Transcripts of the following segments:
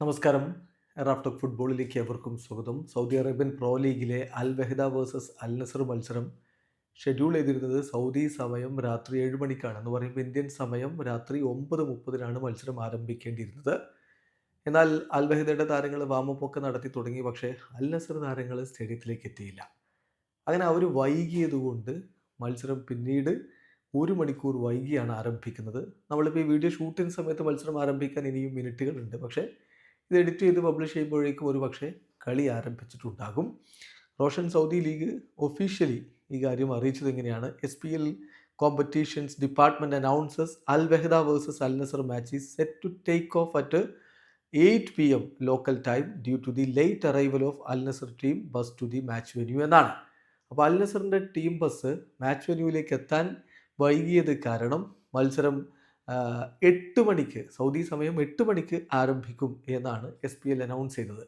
നമസ്കാരം. റാഫ്റ്റോക്ക് ഫുട്ബോളിലേക്ക് ഏവർക്കും സ്വാഗതം. സൗദി അറേബ്യൻ പ്രോ ലീഗിലെ അൽ വെഹദ വേഴ്സസ് അൽ നസർ മത്സരം ഷെഡ്യൂൾ ചെയ്തിരുന്നത് സൗദി സമയം രാത്രി ഏഴ് മണിക്കാണ് എന്ന് പറയുമ്പോൾ ഇന്ത്യൻ സമയം രാത്രി ഒമ്പത് മുപ്പതിനാണ് മത്സരം ആരംഭിക്കേണ്ടിയിരുന്നത്. എന്നാൽ അൽ വെഹദയുടെ താരങ്ങൾ വാമപ്പൊക്കെ നടത്തി തുടങ്ങി പക്ഷേ അൽ നസർ താരങ്ങൾ സ്റ്റേഡിയത്തിലേക്ക് എത്തിയില്ല. അങ്ങനെ അവർ വൈകിയതുകൊണ്ട് മത്സരം പിന്നീട് ഒരു മണിക്കൂർ വൈകിയാണ് ആരംഭിക്കുന്നത്. നമ്മളിപ്പോൾ ഈ വീഡിയോ ഷൂട്ടിങ് സമയത്ത് മത്സരം ആരംഭിക്കാൻ ഇനിയും മിനിറ്റുകളുണ്ട് പക്ഷേ ഇത് എഡിറ്റ് ചെയ്ത് പബ്ലിഷ് ചെയ്യുമ്പോഴേക്കും ഒരു പക്ഷേ കളി ആരംഭിച്ചിട്ടുണ്ടാകും. റോഷൻ സൗദി ലീഗ് ഒഫീഷ്യലി ഈ കാര്യം അറിയിച്ചത് എങ്ങനെയാണ്? S P L competitions department announces Al Wehda versus Al Nassr match is set to take off at eight P M local time due to the late arrival of Al Nassr team bus to the match venue എന്നാണ്. അപ്പോൾ Al നസറിന്റെ team bus match വെന്യൂവിലേക്ക് എത്താൻ വൈകിയത് കാരണം മത്സരം എട്ട് മണിക്ക് സൗദി സമയം എട്ട് മണിക്ക് ആരംഭിക്കും എന്നാണ് എസ് പി എൽ അനൗൺസ് ചെയ്തത്.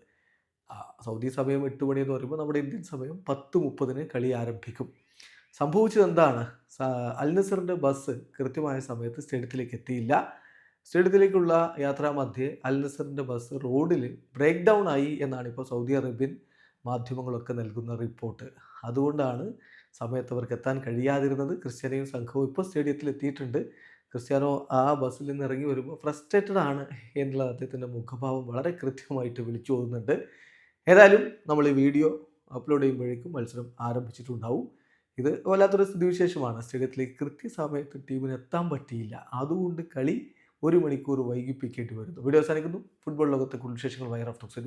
സൗദി സമയം എട്ട് മണി എന്ന് പറയുമ്പോൾ നമ്മുടെ ഇന്ത്യൻ സമയം പത്ത് മുപ്പതിന് കളി ആരംഭിക്കും. സംഭവിച്ചത് എന്താണ്? അൽനസറിന്റെ അൽ നസറിന്റെ ബസ് കൃത്യമായ സമയത്ത് സ്റ്റേഡിയത്തിലേക്ക് എത്തിയില്ല. സ്റ്റേഡിയത്തിലേക്കുള്ള യാത്രാമധ്യേ അൽ നസറിന്റെ ബസ് റോഡിൽ ബ്രേക്ക് ഡൗൺ ആയി എന്നാണ് ഇപ്പോൾ സൗദി അറേബ്യൻ മാധ്യമങ്ങളൊക്കെ നൽകുന്ന റിപ്പോർട്ട് അതുകൊണ്ടാണ് സമയത്ത് അവർക്ക് എത്താൻ കഴിയാതിരുന്നത്. ക്രിസ്ത്യാനിയും സംഘവും ഇപ്പോൾ സ്റ്റേഡിയത്തിൽ എത്തിയിട്ടുണ്ട്. ക്രിസ്ത്യാനോ ആ ബസ്സിൽ നിന്ന് ഇറങ്ങി വരുമ്പോൾ ഫ്രസ്ട്രേറ്റഡ് ആണ് എന്നുള്ള അദ്ദേഹത്തിന്റെ മുഖഭാവം വളരെ കൃത്യമായിട്ട് വിളിച്ചു പോകുന്നുണ്ട്. ഏതായാലും നമ്മൾ ഈ വീഡിയോ അപ്ലോഡ് ചെയ്യുമ്പോഴേക്കും മത്സരം ആരംഭിച്ചിട്ടുണ്ടാവും. ഇത് വല്ലാത്തൊരു സ്ഥിതിവിശേഷമാണ്. സ്റ്റേഡിയത്തിലേക്ക് കൃത്യസമയത്ത് ടീമിന് എത്താൻ പറ്റിയില്ല. അതുകൊണ്ട് കളി ഒരു മണിക്കൂർ വൈകിപ്പിക്കേണ്ടി വരുന്നു. വീഡിയോ അവസാനിക്കുന്നു. ഫുട്ബോൾ ലോകത്തെ കുടുംബ വിശേഷങ്ങൾ വയർ ഓഫ് ടോക്സ്